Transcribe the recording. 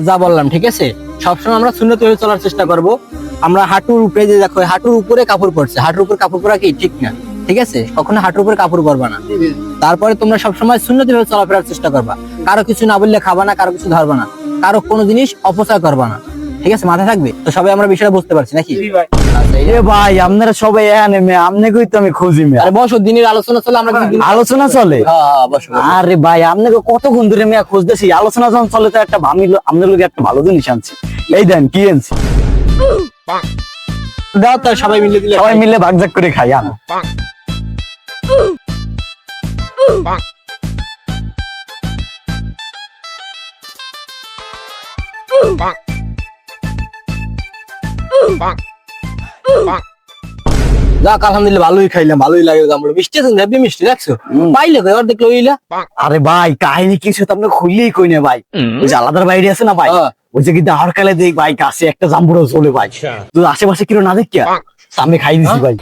যা বললাম, ঠিক আছে? সবসময় আমরা শূন্য তৈরি চলার চেষ্টা করব। আমরা হাঁটুর উপরে যে দেখো, হাঁটুর উপরে কাপড় পরছে। হাঁটুর উপর কাপড় পরা কি? ঠিক না। ঠিক আছে? কখনো হাঁটুর উপরে কাপড় পরবা না। তারপরে তোমরা সবসময় শূন্য ভাবে চলাফেরার চেষ্টা করবা। কারও কিছু না বললে খাবা না, কারও কিছু ধরবা না। কারও কোনো জিনিস অপচয় করবা না। ঠিক আছে মাথায় থাকবে? তো সবাই আমরা বিষয়টা বুঝতে পারছি নাকি? আচ্ছা, এ ভাই আপনারা সবাই এখানে মেয়ে আপনি কই তো আমি খুঁজি মেয়ে আরে বসো দিনের আলোচনা চলে আমরা আলোচনা চলে? হ্যাঁ, হ্যাঁ। আরে ভাই আপনাকে কতক্ষণ ধরে মেয়ে খুঁজতেছি? আলোচনা যখন চলে তো একটা আমি আপনার লোক একটা ভালো জিনিস আনছি। এই দেন কি আনছি? দাও তো সবাই মিলে দিলে সবাই মিলে ভাগ ভাগ করে খাই আনো। যাক আলহামদুলিল্লাহ ভালোই খাইলাম ভালোই লাগে আমরা মিষ্টি আছে হেভি মিষ্টি দেখছ? পাইলে কই আর দেখল ওইলা আরে ভাই কাহিনী কিছু তো আপনি খুললেই কই না ভাই। ওই যে আলাদার বাইরে আছে না ভাই? হ্যাঁ। ওই যে কিন্তু আর কালে দেখ ভাই কাছে একটা জাম্বুরো চলে ভাই। তো আশেপাশে কিরো না দেখ আমি খাই দিছি ভাই।